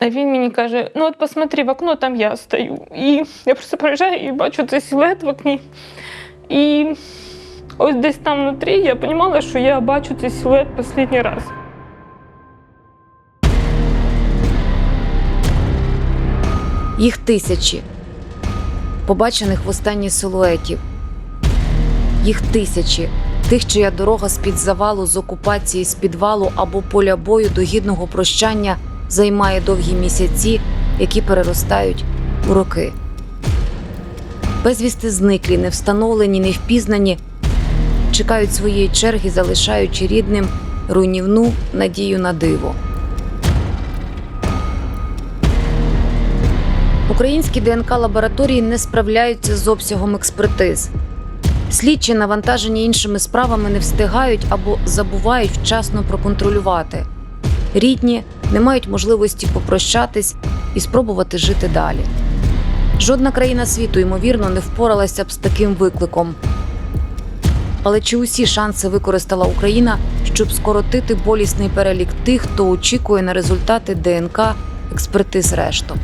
А він мені каже: ну от посмотри в окно, там я стою. І я просто проїжджаю і бачу цей силует в окні. І ось десь там внутрі я розуміла, що я бачу цей силует останній раз. Їх тисячі, побачених востаннє силуетів. Їх тисячі, тих, чия дорога з-під завалу, з окупації, з підвалу або поля бою до гідного прощання займає довгі місяці, які переростають у роки. Безвісти зниклі, не встановлені, не впізнані, чекають своєї черги, залишаючи рідним руйнівну надію на диво. Українські ДНК лабораторії не справляються з обсягом експертиз. Слідчі, навантажені іншими справами, не встигають або забувають вчасно проконтролювати. Рідні не мають можливості попрощатись і спробувати жити далі. Жодна країна світу, ймовірно, не впоралася б з таким викликом. Але чи усі шанси використала Україна, щоб скоротити болісний перелік тих, хто очікує на результати ДНК експертиз решток?